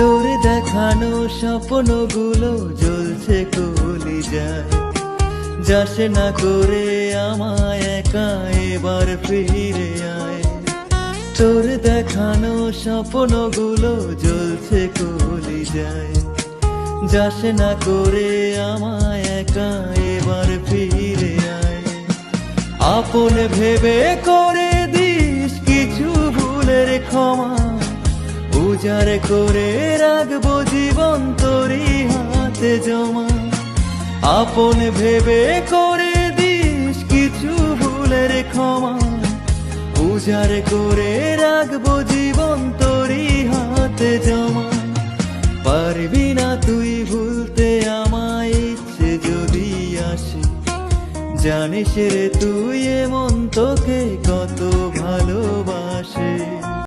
তোর দেখানো স্বপ্নগুলো জ্বলছে কলি যায়। যাস না করে আমায় একা এবার ফিরে আয়। তোর দেখানো স্বপ্নগুলো জ্বলছে কলি যায়। যাস না করে আমায় একা এবার ফিরে আয়। আপন ভেবে করে দিস কিছু ভুলের ক্ষমা। উজাড় করে রাখব জীবন তরি হাতে জমা। আপন ভেবে করে দিস কিছু ভুলের ক্ষমা। উজাড় করে রাখব জীবন তরি হাতে জমা। পারবি না তুই ভুলতে আমায় ইচ্ছে যদি আসে। জানিস রে তুই এমন তোকে কত ভালোবাসে।